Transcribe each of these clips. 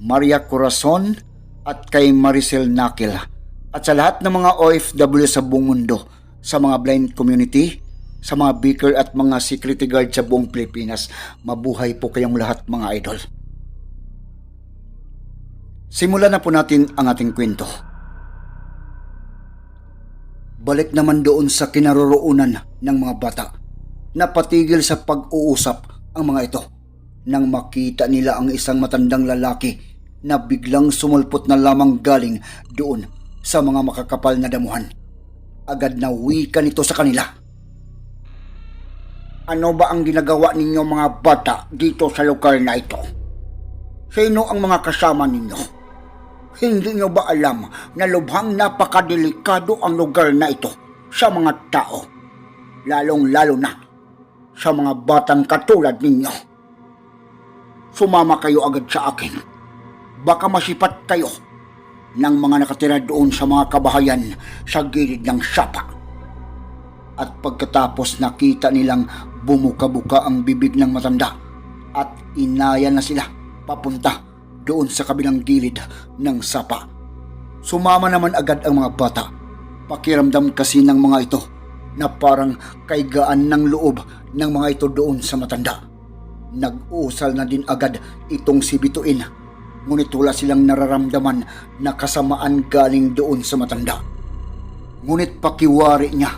Maria Corazon, at kay Maricel Nakil. At sa lahat ng mga OFW sa buong mundo, sa mga blind community, sa mga beaker at mga security guard sa buong Pilipinas, mabuhay po kayong lahat mga idol. Simulan na po natin ang ating kwento. Balik naman doon sa kinaroroonan ng mga bata. Napatigil sa pag-uusap ang mga ito nang makita nila ang isang matandang lalaki na biglang sumulpot na lamang galing doon sa mga makakapal na damuhan. Agad na wika nito sa kanila. Ano ba ang ginagawa ninyo mga bata dito sa lugar na ito? Sino ang mga kasama ninyo? Hindi nyo ba alam na lubhang napakadelikado ang lugar na ito sa mga tao? Lalong-lalo na sa mga batang katulad ninyo. Sumama kayo agad sa akin. Baka masipat kayo ng mga nakatira doon sa mga kabahayan sa gilid ng sapa. At pagkatapos nakita nilang bumuka-buka ang bibig ng matanda at inaya na sila papunta doon sa kabilang gilid ng sapa. Sumama naman agad ang mga bata. Pakiramdam kasi ng mga ito na parang kaigaan ng loob ng mga ito doon sa matanda. Nag-usal na din agad itong si Bituin. Ngunit wala silang nararamdaman na kasamaan galing doon sa matanda. Ngunit pakiwari niya,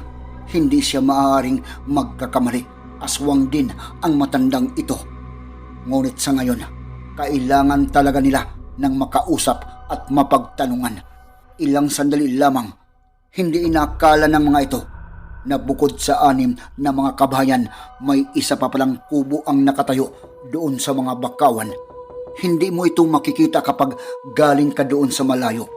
hindi siya maaaring magkakamali. Aswang din ang matandang ito. Ngunit sa ngayon, kailangan talaga nila ng makausap at mapagtanungan. Ilang sandali lamang, hindi inakala ng mga ito na bukod sa anim na mga kabayan, may isa pa palang kubo ang nakatayo doon sa mga bakawan. Hindi mo ito makikita kapag galing ka doon sa malayo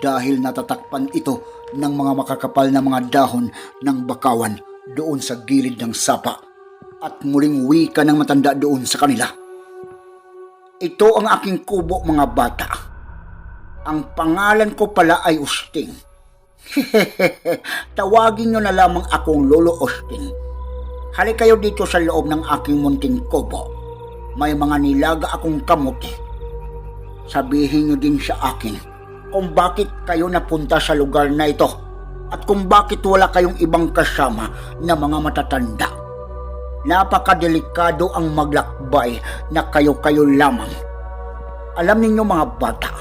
dahil natatakpan ito ng mga makakapal na mga dahon ng bakawan doon sa gilid ng sapa at muling wika ng matanda doon sa kanila. Ito ang aking kubo mga bata. Ang pangalan ko pala ay Usting. Tawagin nyo na lamang akong Lolo Usting. Halik kayo dito sa loob ng aking munting kubo. May mga nilaga akong kamuti. Sabihin nyo din sa akin kung bakit kayo napunta sa lugar na ito at kung bakit wala kayong ibang kasama na mga matatanda. Napakadelikado ang maglakbay na kayo-kayo lamang. Alam ninyo mga bata,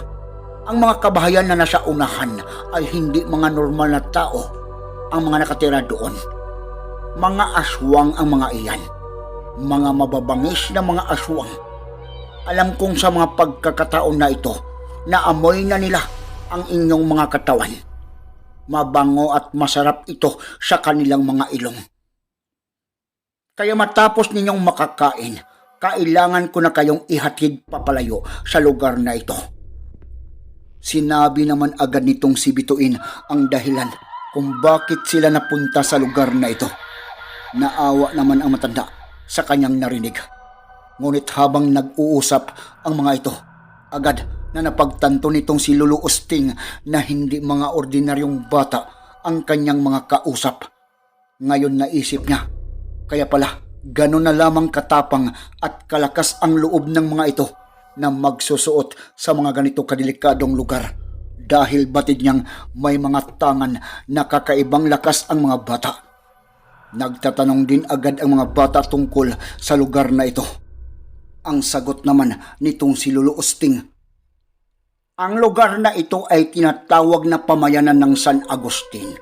ang mga kabahayan na nasa unahan ay hindi mga normal na tao ang mga nakatira doon. Mga aswang ang mga iyan. Mga mababangis na mga aswang. Alam kong sa mga pagkakataon na ito, naamoy na nila ang inyong mga katawan. Mabango at masarap ito sa kanilang mga ilong. Kaya matapos ninyong makakain, kailangan ko na kayong ihatid papalayo sa lugar na ito. Sinabi naman agad nitong si Bituin ang dahilan kung bakit sila napunta sa lugar na ito. Naawa naman ang matanda sa kanyang narinig. Ngunit habang nag-uusap ang mga ito, agad na napagtanto nitong si Lulu Usting na hindi mga ordinaryong bata ang kanyang mga kausap. Ngayon naisip niya, kaya pala ganon na lamang katapang at kalakas ang loob ng mga ito na magsusuot sa mga ganito kadelikadong lugar dahil batid niyang may mga tangan na kakaibang lakas ang mga bata. Nagtatanong din agad ang mga bata tungkol sa lugar na ito. Ang sagot naman nitong si Lolo Usting. Ang lugar na ito ay tinatawag na pamayanan ng San Agustin.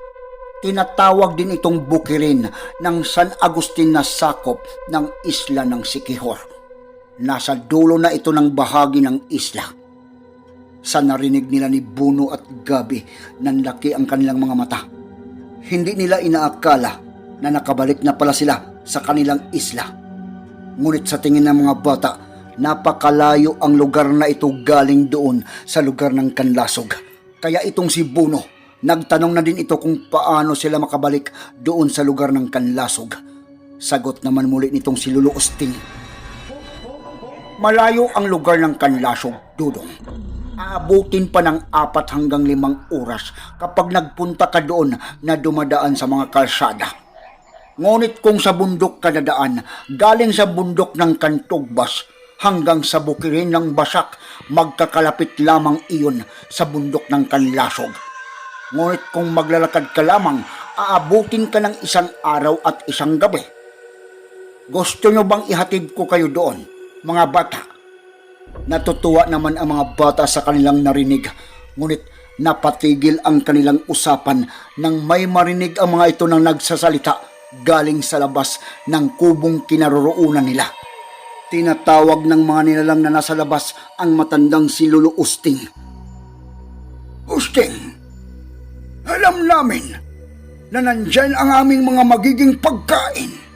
Tinatawag din itong bukirin ng San Agustin na sakop ng isla ng Sikihor. Nasa dulo na ito ng bahagi ng isla. Sa narinig nila ni Buno at Gabi, nanlaki ang kanilang mga mata. Hindi nila inaakala na nakabalik na pala sila sa kanilang isla. Ngunit sa tingin ng mga bata, napakalayo ang lugar na ito galing doon sa lugar ng Kanlasog. Kaya itong si Buno, nagtanong na din ito kung paano sila makabalik doon sa lugar ng Kanlasog. Sagot naman muli nitong si Lolo Usting. Malayo ang lugar ng Kanlasog, Dudong. Aabutin pa ng apat hanggang limang oras kapag nagpunta ka doon na dumadaan sa mga kalsada. Ngunit kung sa bundok ka dadaan, galing sa bundok ng Kantugbas hanggang sa bukirin ng Basak, magkakalapit lamang iyon sa bundok ng Kanlasog. Ngunit kung maglalakad ka lamang, aabutin ka ng isang araw at isang gabi. Gusto nyo bang ihatid ko kayo doon, mga bata? Natutuwa naman ang mga bata sa kanilang narinig, ngunit napatigil ang kanilang usapan nang may marinig ang mga ito nang nagsasalita galing sa labas ng kubong kinaroroonan nila. Tinatawag ng mga nilalang na nasa labas ang matandang si Lolo Usting. Usting, alam namin na nandyan ang aming mga magiging pagkain.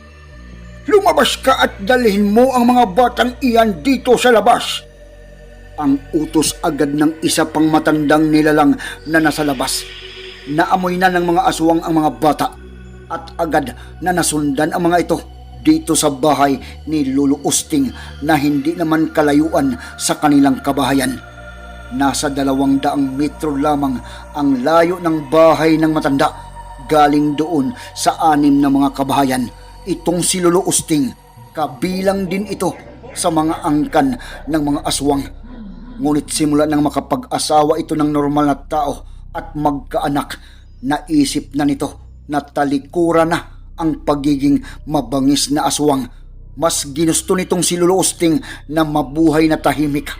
Lumabas ka at dalhin mo ang mga batang iyan dito sa labas. Ang utos agad ng isa pang matandang nilalang na nasa labas. Naamoy na ng mga aswang ang mga bata at agad na nasundan ang mga ito dito sa bahay ni Lolo Usting na hindi naman kalayuan sa kanilang kabahayan. Nasa dalawang daang metro lamang ang layo ng bahay ng matanda galing doon sa anim na mga kabahayan. Itong si Lolo Usting, kabilang din ito sa mga angkan ng mga aswang. Ngunit simula nang makapag-asawa ito ng normal na tao at magkaanak, naisip na nito na talikura na ang pagiging mabangis na aswang. Mas ginusto nitong si Lolo Usting na mabuhay na tahimik.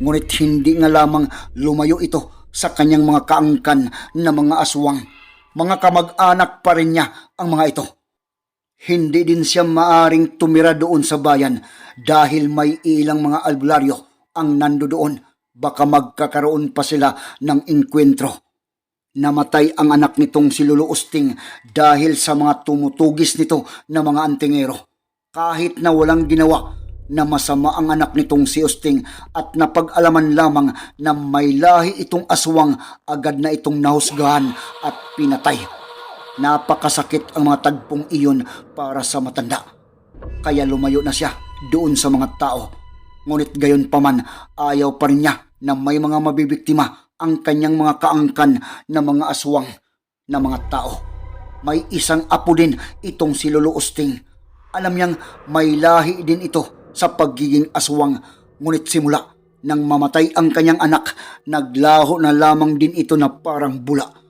Ngunit hindi nga lamang lumayo ito sa kanyang mga kaangkan na mga aswang. Mga kamag-anak pa rin niya ang mga ito. Hindi din siya maaring tumira doon sa bayan dahil may ilang mga albularyo ang nando doon. Baka magkakaroon pa sila ng inkwentro. Namatay ang anak nitong si Lolo Usting dahil sa mga tumutugis nito na mga antingero. Kahit na walang ginawa na masama ang anak nitong si Usting at napag-alaman lamang na may lahi itong aswang agad na itong nahusgahan at pinatay. Napakasakit ang mga tagpong iyon para sa matanda. Kaya lumayo na siya doon sa mga tao. Ngunit gayon pa man, ayaw pa rin niya na may mga mabibiktima ang kanyang mga kaangkan na mga aswang na mga tao. May isang apo din itong si Lolo Usting. Alam niyang may lahi din ito sa pagiging aswang. Ngunit simula nang mamatay ang kanyang anak, naglaho na lamang din ito na parang bula.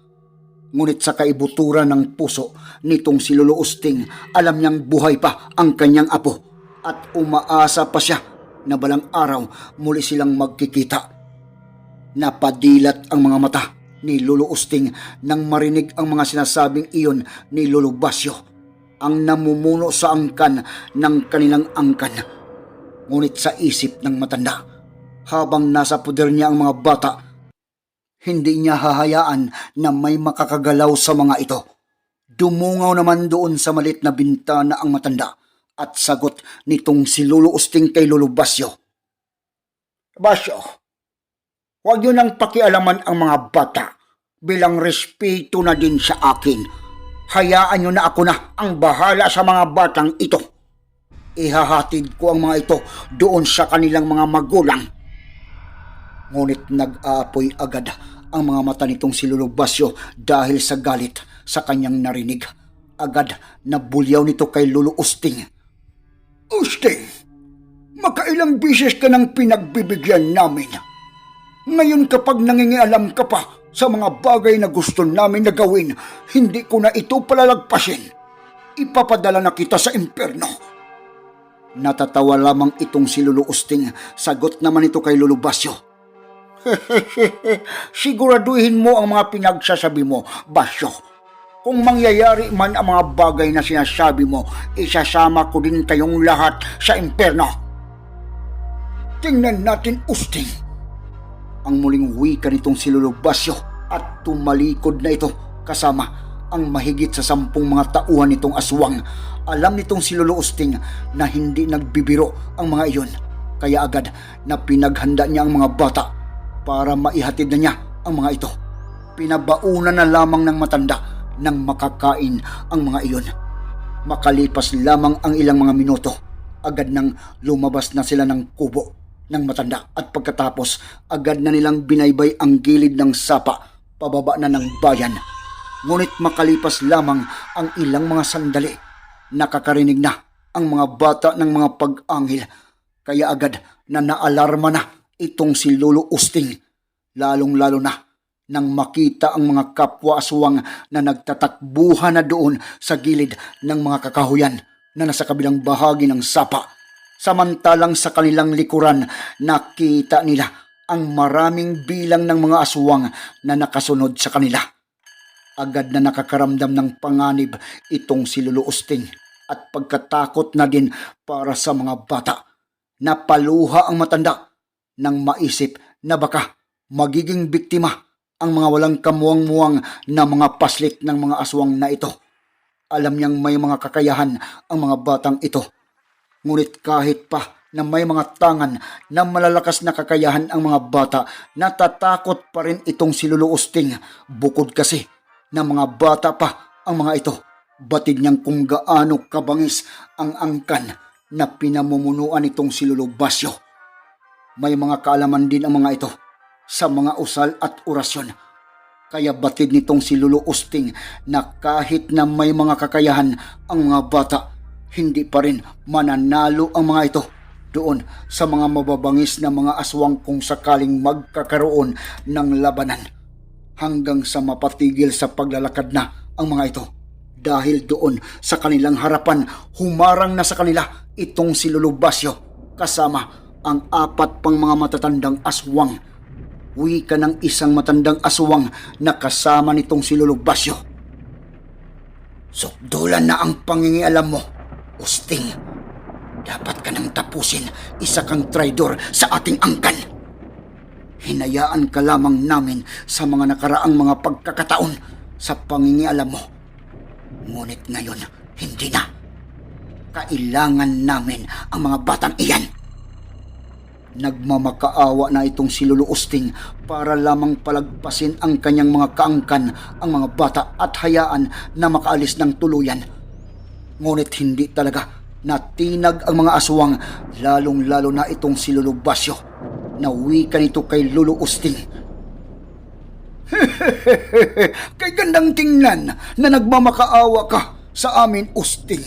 Ngunit sa kaibuturan ng puso nitong si Lolo Usting, alam niyang buhay pa ang kanyang apo at umaasa pa siya na balang araw muli silang magkikita. Napadilat ang mga mata ni Lolo Usting nang marinig ang mga sinasabing iyon ni Lolo Basyo, ang namumuno sa angkan ng kanilang angkan. Ngunit sa isip ng matanda, habang nasa puder niya ang mga bata, hindi niya hahayaan na may makakagalaw sa mga ito. Dumungaw naman doon sa malit na bintana ang matanda at sagot nitong si Lolo Usting kay Lolo Basyo. Basyo, huwag yun ang pakialaman ang mga bata bilang respeto na din sa akin. Hayaan nyo na ako na ang bahala sa mga batang ito. Ihahatid ko ang mga ito doon sa kanilang mga magulang. Ngunit nag-aapoy agad ang mga mata nitong si Lolo Basyo dahil sa galit sa kanyang narinig. Agad na bulyaw nito kay Lolo Usting. Usting, makailang bisis ka nang pinagbibigyan namin. Ngayon kapag nangingialam ka pa sa mga bagay na gusto namin na gawin, hindi ko na ito palalagpasin. Ipapadala na kita sa impyerno. Natatawa lamang itong si Lolo Usting. Sagot naman ito kay Lolo Basyo. Siguraduhin mo ang mga pinagsasabi mo, Basyo. Kung mangyayari man ang mga bagay na sinasabi mo, isasama ko din kayong lahat sa impyerno. Tingnan natin, Usting. Ang muling wika nitong si Lolo Basyo at tumalikod na ito kasama ang mahigit sa sampung mga tauhan nitong aswang. Alam nitong si Lolo Usting na hindi nagbibiro ang mga iyon. Kaya agad na pinaghanda niya ang mga bata para maihatid na niya ang mga ito. Pinabaunan na lamang ng matanda nang makakain ang mga iyon. Makalipas lamang ang ilang mga minuto, agad nang lumabas na sila ng kubo ng matanda at pagkatapos agad na nilang binaybay ang gilid ng sapa pababa na ng bayan. Ngunit makalipas lamang ang ilang mga sandali, nakakarinig na ang mga bata ng mga pag-angil kaya agad na naalarma na itong si Lolo Usting lalong-lalo na nang makita ang mga kapwa aswang na nagtatakbuhan na doon sa gilid ng mga kakahuyan na nasa kabilang bahagi ng sapa. Samantalang sa kanilang likuran, nakita nila ang maraming bilang ng mga aswang na nakasunod sa kanila. Agad na nakakaramdam ng panganib itong si Lolo Usting at pagkatakot na din para sa mga bata. Napaluha ang matanda nang maisip na baka magiging biktima ang mga walang kamuwang-muwang na mga paslit ng mga aswang na ito. Alam niyang may mga kakayahan ang mga batang ito. Ngunit kahit pa na may mga tangan na malalakas na kakayahan ang mga bata, natatakot pa rin itong si Lolo Usting. Bukod kasi na mga bata pa ang mga ito. Batid niyang kung gaano kabangis ang angkan na pinamumunuan itong si Lolo Basyo. May mga kaalaman din ang mga ito sa mga usal at orasyon. Kaya batid nitong si Lolo Usting na kahit na may mga kakayahan ang mga bata, hindi pa rin mananalo ang mga ito doon sa mga mababangis na mga aswang kung sakaling magkakaroon ng labanan hanggang sa mapatigil sa paglalakad na ang mga ito. Dahil doon sa kanilang harapan, humarang na sa kanila itong si Lolo Basyo kasama ang apat pang mga matatandang aswang. Wika ng isang matandang aswang na kasama nitong si Lolo Basyo. Sukdulan na ang pangingialam mo, Usting. Dapat ka nang tapusin, isa kang traidor sa ating angkan. Hinayaan ka lamang namin sa mga nakaraang mga pagkakataon sa pangingialam mo. Ngunit ngayon, hindi na. Kailangan namin ang mga batang iyan. Nagmamakaawa na itong si Lolo Usting para lamang palagpasin ang kanyang mga kaangkan ang mga bata at hayaan na makaalis ng tuluyan. Ngunit hindi talaga natinag ang mga aswang lalong-lalo na itong si Lolo Basyo na wika nito kay Lolo Usting. kay gandang tingnan na nagmamakaawa ka sa amin, Usting.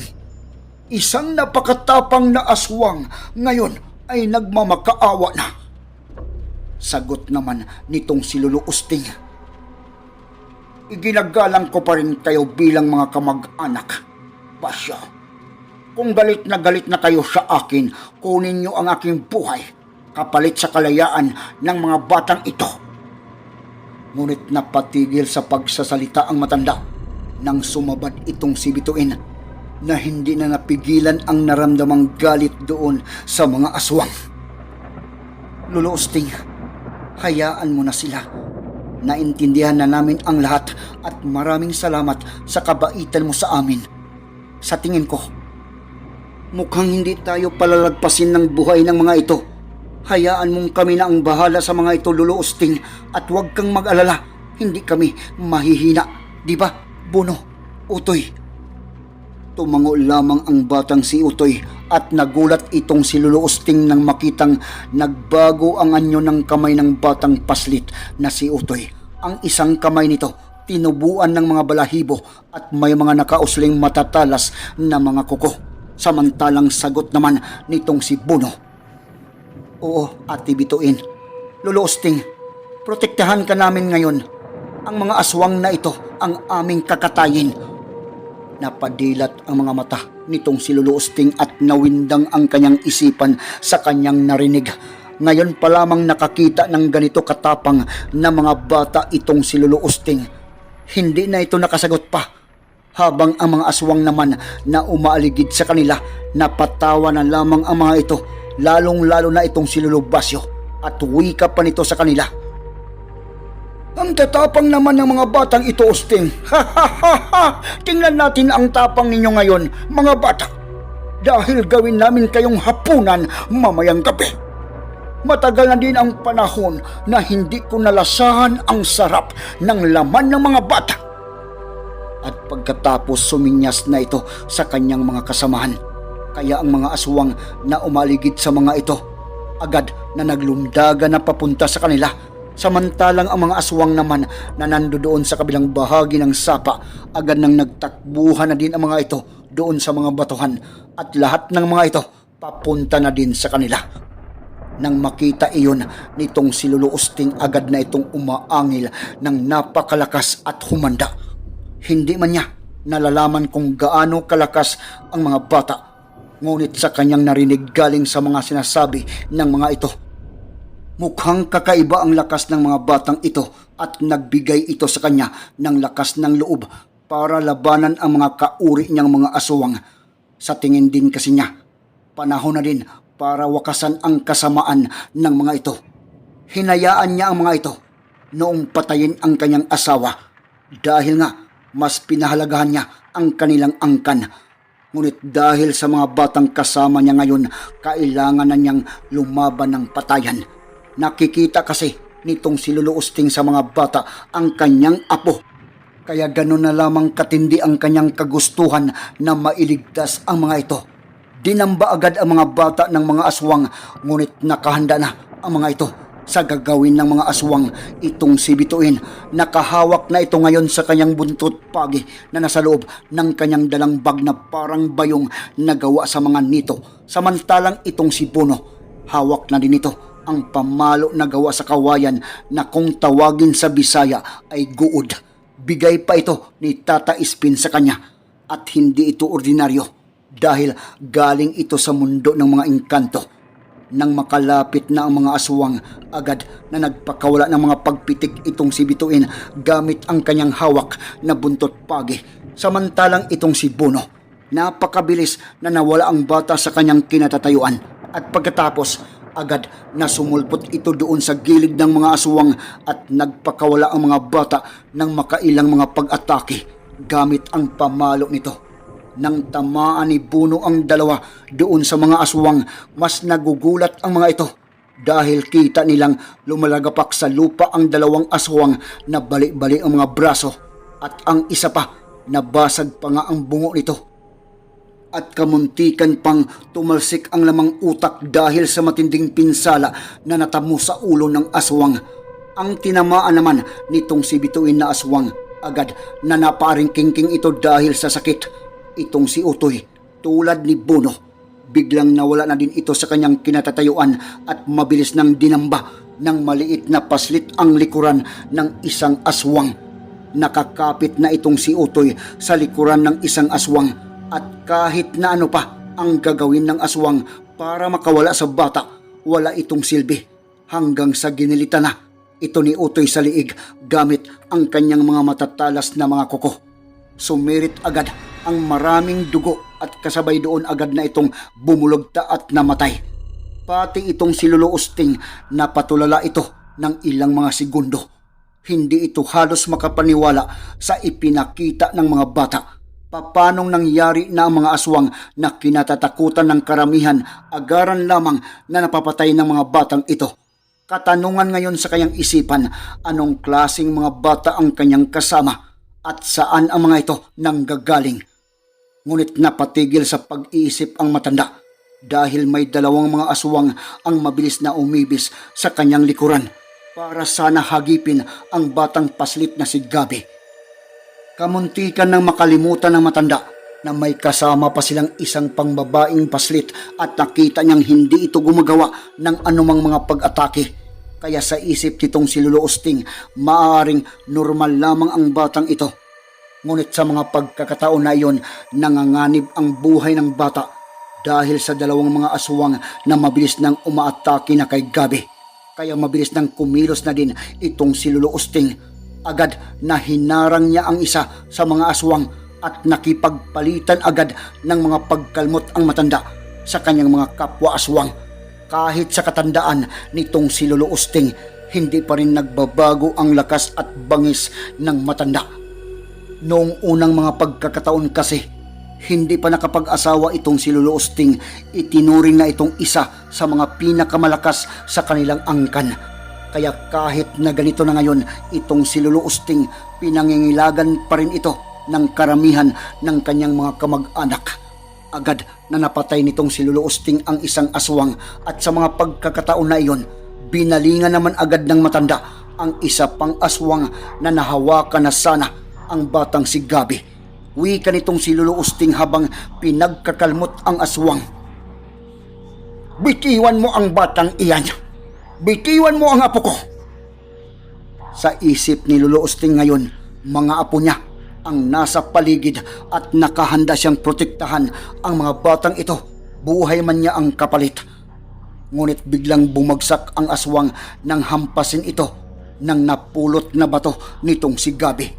Isang napakatapang na aswang ngayon ay nagmamakaawa na. Sagot naman nitong si Lolo Usting. Iginagalang ko pa rin kayo bilang mga kamag-anak. Basya, kung galit na galit na kayo sa akin, kunin niyo ang aking buhay kapalit sa kalayaan ng mga batang ito. Ngunit napatigil sa pagsasalita ang matanda nang sumabad itong si Bituin na hindi na napigilan ang naramdamang galit doon sa mga aswang. Lolo Usting, hayaan mo na sila. Naintindihan na namin ang lahat at maraming salamat sa kabaitan mo sa amin. Sa tingin ko, mukhang hindi tayo palalagpasin ng buhay ng mga ito. Hayaan mong kami na ang bahala sa mga ito, Lolo Usting, at huwag kang mag-alala. Hindi kami mahihina. Di ba, Bono, Utoy? Tumango lamang ang batang si Utoy at nagulat itong si Lolo Usting nang makitang nagbago ang anyo ng kamay ng batang paslit na si Utoy. Ang isang kamay nito tinubuan ng mga balahibo at may mga nakausling matatalas na mga kuko. Samantalang sagot naman nitong si Buno. Oo, Ate Bituin. Lolo Usting, protektahan ka namin ngayon. Ang mga aswang na ito ang aming kakatayin. Napadilat ang mga mata nitong si Lolo Usting at nawindang ang kanyang isipan sa kanyang narinig. Ngayon pa lamang nakakita ng ganito katapang na mga bata itong si Lolo Usting. Hindi na ito nakasagot pa. Habang ang mga aswang naman na umaaligid sa kanila, napatawa na lamang ang mga ito, lalong-lalo na itong si Lolo Basyo at wika pa nito sa kanila. Ang tatapang naman ng mga batang ito, Usting. Ha ha ha! Tingnan natin ang tapang ninyo ngayon, mga bata. Dahil gawin namin kayong hapunan mamayang gabi. Matagal na din ang panahon na hindi ko nalasahan ang sarap ng laman ng mga bata. At pagkatapos suminyas na ito sa kanyang mga kasamahan, kaya ang mga aswang na umaligid sa mga ito, agad na naglumdaga na papunta sa kanila. Samantalang ang mga aswang naman na nandoon sa kabilang bahagi ng sapa, agad nang nagtakbuhan na din ang mga ito doon sa mga batuhan at lahat ng mga ito papunta na din sa kanila. Nang makita iyon nitong si Lolo Usting agad na itong umaangil ng napakalakas at humanda. Hindi man niya nalalaman kung gaano kalakas ang mga bata. Ngunit sa kanyang narinig galing sa mga sinasabi ng mga ito. Mukhang kakaiba ang lakas ng mga batang ito at nagbigay ito sa kanya ng lakas ng loob para labanan ang mga kauri niyang mga aswang. Sa tingin din kasi niya, panahon na din para wakasan ang kasamaan ng mga ito. Hinayaan niya ang mga ito noong patayin ang kanyang asawa dahil nga mas pinahalagahan niya ang kanilang angkan. Ngunit dahil sa mga batang kasama niya ngayon, kailangan na niyang lumaban ng patayan. Nakikita kasi nitong si Lolo sa mga bata ang kanyang apo. Kaya gano'n na lamang katindi ang kanyang kagustuhan na mailigtas ang mga ito. Dinamba agad ang mga bata ng mga aswang ngunit nakahanda na ang mga ito sa gagawin ng mga aswang itong si Bituin. Nakahawak na ito ngayon sa kanyang buntot pagi na nasa loob ng kanyang dalang bag na parang bayong nagawa sa mga nito. Samantalang itong si Puno, hawak na din ito ang pamalo na gawa sa kawayan na kung tawagin sa Bisaya ay guod. Bigay pa ito ni Tata Ispin sa kanya at hindi ito ordinaryo dahil galing ito sa mundo ng mga engkanto. Nang makalapit na ang mga aswang, agad na nagpakawala ng mga pagpitik itong si Bituin gamit ang kanyang hawak na buntot pagi. Samantalang itong si Bono, napakabilis na nawala ang bata sa kanyang kinatatayuan. At pagkatapos, agad na sumulpot ito doon sa gilid ng mga aswang at nagpakawala ang mga bata ng makailang mga pag-atake gamit ang pamalo nito. Nang tamaan ni Buno ang dalawa doon sa mga aswang, mas nagugulat ang mga ito dahil kita nilang lumalagapak sa lupa ang dalawang aswang na bali-bali ang mga braso at ang isa pa nabasag pa nga ang bungo nito at kamuntikan pang tumalsik ang lamang utak dahil sa matinding pinsala na natamo sa ulo ng aswang. Ang tinamaan naman nitong si Bituin na aswang agad na naparing kingking ito dahil sa sakit. Itong si Utoy, tulad ni Bono, biglang nawala na din ito sa kanyang kinatatayuan at mabilis nang dinamba ng maliit na paslit ang likuran ng isang aswang. Nakakapit na itong si Utoy sa likuran ng isang aswang at kahit na ano pa ang gagawin ng aswang para makawala sa bata, wala itong silbi hanggang sa ginilita na ito ni Utoy sa liig gamit ang kanyang mga matatalas na mga kuko. Sumirit agad ang maraming dugo at kasabay doon agad na itong bumulogta at namatay. Pati itong si Lolo Usting napatulala ito ng ilang mga segundo. Hindi ito halos makapaniwala sa ipinakita ng mga bata papanong nangyari na ang mga aswang na kinatatakutan ng karamihan agaran lamang na napapatay ng mga batang ito. Katanungan ngayon sa kanyang isipan, anong klasing mga bata ang kanyang kasama at saan ang mga ito nanggagaling. Ngunit napatigil sa pag-iisip ang matanda dahil may dalawang mga aswang ang mabilis na umibis sa kanyang likuran para sana hagipin ang batang paslit na si Gabi. Kamuntikan ng makalimutan ng matanda na may kasama pa silang isang pangbabaing paslit at nakita niyang hindi ito gumagawa ng anumang mga pag-atake. Kaya sa isip nitong si Lolo Usting, maaaring normal lamang ang batang ito. Ngunit sa mga pagkakataon na iyon, nanganganib ang buhay ng bata dahil sa dalawang mga aswang na mabilis nang umaatake na kay Gabi. Kaya mabilis nang kumilos na din itong si Lolo Usting agad na hinarang niya ang isa sa mga aswang at nakipagpalitan agad ng mga pagkalmot ang matanda sa kanyang mga kapwa aswang. Kahit sa katandaan nitong si Lolo Usting, hindi pa rin nagbabago ang lakas at bangis ng matanda. Noong unang mga pagkakataon kasi, Hindi pa nakapag-asawa itong si Lolo Usting, itinuring na itong isa sa mga pinakamalakas sa kanilang angkan. Kaya kahit na ganito na ngayon, itong si Lolo Usting, pinangingilagan pa rin ito ng karamihan ng kanyang mga kamag-anak. Agad na napatay nitong si Lolo Usting ang isang aswang at sa mga pagkakataon na iyon, binalingan naman agad ng matanda ang isa pang aswang na nahawakan na sana ang batang si Gabi. Wika nitong si Lolo Usting habang pinagkakalmot ang aswang. Bitiwan mo ang batang iyan. Bitiwan mo ang apo ko. Sa isip ni Lolo Usting ngayon, mga apo niya ang nasa paligid at nakahanda siyang protektahan ang mga batang ito. Buhay man niya ang kapalit. Ngunit biglang bumagsak ang aswang nang hampasin ito ng napulot na bato nitong si Gabi.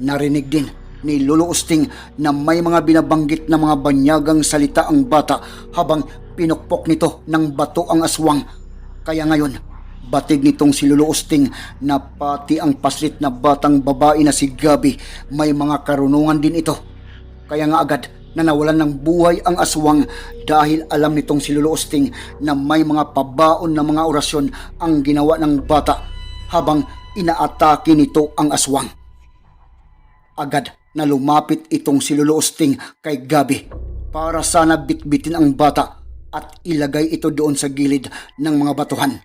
Narinig din ni Lolo Usting na may mga binabanggit na mga banyagang salita ang bata habang pinukpok nito ng bato ang aswang. Kaya ngayon, batig nitong si Lolo Usting na pati ang paslit na batang babae na si Gabi may mga karunungan din ito. Kaya nga agad na nawalan ng buhay ang aswang dahil alam nitong si Lolo Usting na may mga pabaon na mga orasyon ang ginawa ng bata habang inaatake nito ang aswang. Agad na lumapit itong si Lolo Usting kay Gabi para sana bitbitin ang bata at ilagay ito doon sa gilid ng mga batuhan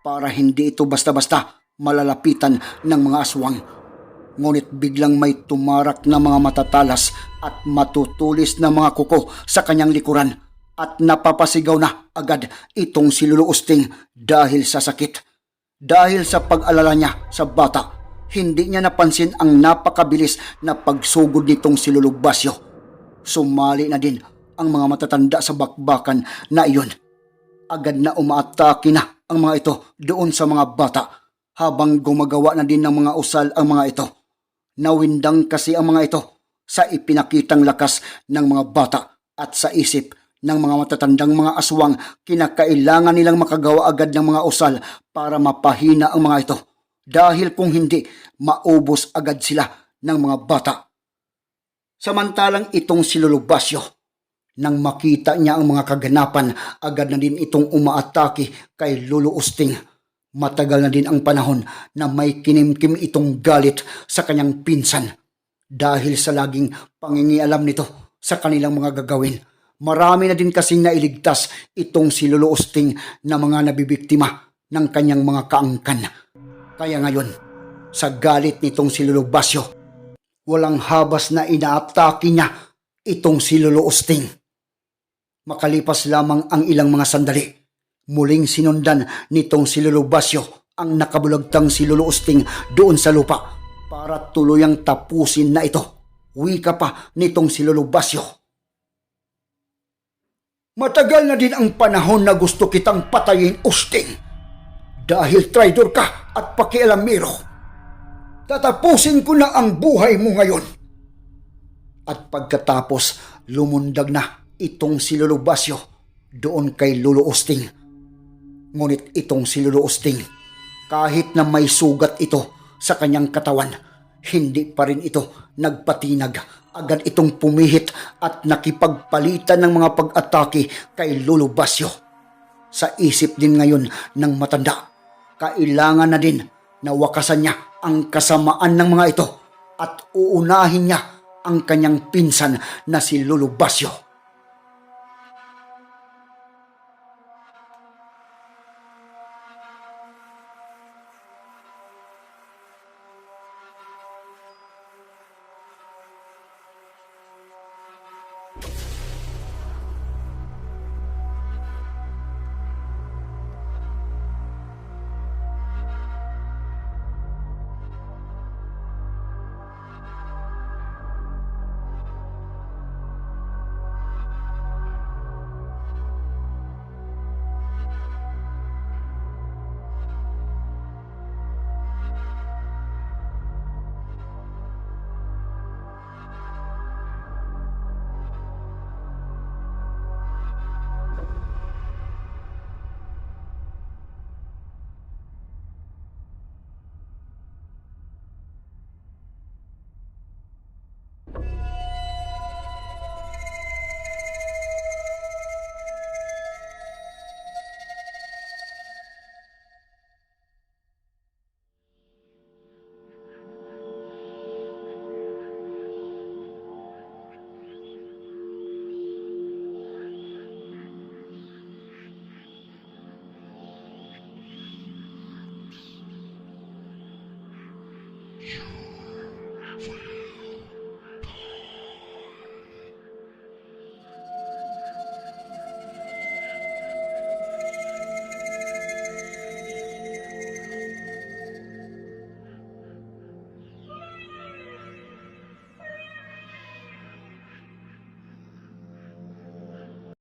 para hindi ito basta-basta malalapitan ng mga aswang. Ngunit biglang may tumarak na mga matatalas at matutulis na mga kuko sa kanyang likuran at napapasigaw na agad itong si Lolo Usting dahil sa sakit. Dahil sa pag-alala niya sa bata, hindi niya napansin ang napakabilis na pagsugod nitong si Lolo Basyo. Sumali na din ang mga matatanda sa bakbakan na iyon. Agad na umaatake na ang mga ito doon sa mga bata habang gumagawa na din ng mga usal ang mga ito. Nawindang kasi ang mga ito sa ipinakitang lakas ng mga bata at sa isip ng mga matatandang mga aswang kinakailangan nilang makagawa agad ng mga usal para mapahina ang mga ito dahil kung hindi maubos agad sila ng mga bata. Samantalang itong si Lolo Basyo, nang makita niya ang mga kaganapan, agad na din itong umaatake kay Lolo Usting. Matagal na din ang panahon na may kinimkim itong galit sa kanyang pinsan dahil sa laging pangingialam nito sa kanilang mga gagawin. Marami na din kasing nailigtas itong si Lolo Usting na mga nabibiktima ng kanyang mga kaangkan. Kaya ngayon, sa galit nitong si Lolo Basyo, walang habas na inaatake niya itong si Lolo Usting. Makalipas lamang ang ilang mga sandali, muling sinundan nitong si Lolo Basyo ang nakabulagtang si Lolo Usting doon sa lupa para tuluyang tapusin na ito. Wika pa nitong si Lolo Basyo. Matagal na din ang panahon na gusto kitang patayin, Usting. Dahil traidor ka at pakialamero. Tatapusin ko na ang buhay mo ngayon. At pagkatapos, lumundag na itong si Lolo Basyo doon kay Lolo Usting. Ngunit itong si Lolo Usting, kahit na may sugat ito sa kanyang katawan, hindi pa rin ito nagpatinag. Agad itong pumihit at nakipagpalitan ng mga pag-atake kay Lolo Basyo. Sa isip din ngayon ng matanda, kailangan na din na wakasan niya ang kasamaan ng mga ito at uunahin niya ang kanyang pinsan na si Lolo Basyo.